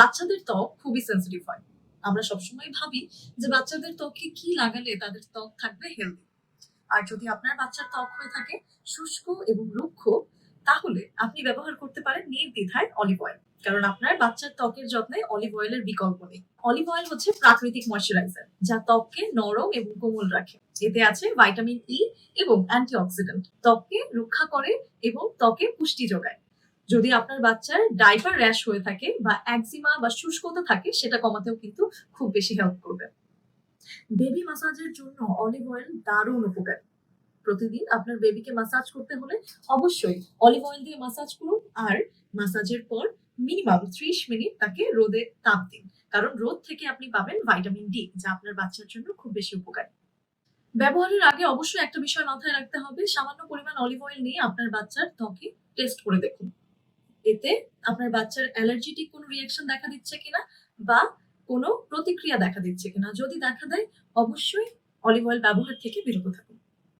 বাচ্চাদের ত্বক খুবই সেন্সিটিভ হয়। আমরা সবসময় ভাবি যে বাচ্চাদের ত্বকে কি লাগালে তাদের ত্বক থাকবে হেলদি আর যদি আপনার বাচ্চার ত্বক হয়ে থাকে শুষ্ক এবং রুক্ষ, তাহলে আপনি ব্যবহার করতে পারেন নির্দ্বিধায় অলিভ অয়েল কারণ আপনার বাচ্চার ত্বকের যত্নে অলিভ অয়েলের বিকল্প নেই। অলিভ অয়েল হচ্ছে প্রাকৃতিক ময়শ্চারাইজার যা ত্বককে নরম এবং কোমল রাখে। এতে আছে ভাইটামিন ই এবং অ্যান্টিঅক্সিডেন্ট ত্বককে রক্ষা করে এবং ত্বকে পুষ্টি যোগায়। যদি আপনার বাচ্চার ডাইপার র্যাশ হয়ে থাকে বা একজিমা বা শুষ্কতা থাকে, সেটা কমাতেও কিন্তু খুব বেশি হেল্প করবে। বেবি মাসাজের জন্য অলিভ অয়েল দারুণ উপকারী। প্রতিদিন আপনার বেবিকে মাসাজ করতে হলে অবশ্যই অলিভ অয়েল দিয়ে মাসাজ করুন আর মাসাজের পর মিনিমাম ত্রিশ মিনিট তাকে রোদে তাপ দিন। কারণ রোদ থেকে আপনি পাবেন ভাইটামিন ডি যা আপনার বাচ্চার জন্য খুব বেশি উপকারী। ব্যবহারের আগে অবশ্যই একটা বিষয় মাথায় রাখতে হবে, সামান্য পরিমাণ অলিভ অয়েল নিয়ে আপনার বাচ্চার ত্বকে টেস্ট করে দেখুন। এতে আপনার বাচ্চার অ্যালার্জিটিক কোনো রিয়াকশন দেখা দিচ্ছে কিনা বা কোনো প্রতিক্রিয়া দেখা দিচ্ছে কিনা যদি দেখা দেয়, অবশ্যই অলিভ অয়েল ব্যবহার থেকে বিরত থাকুন।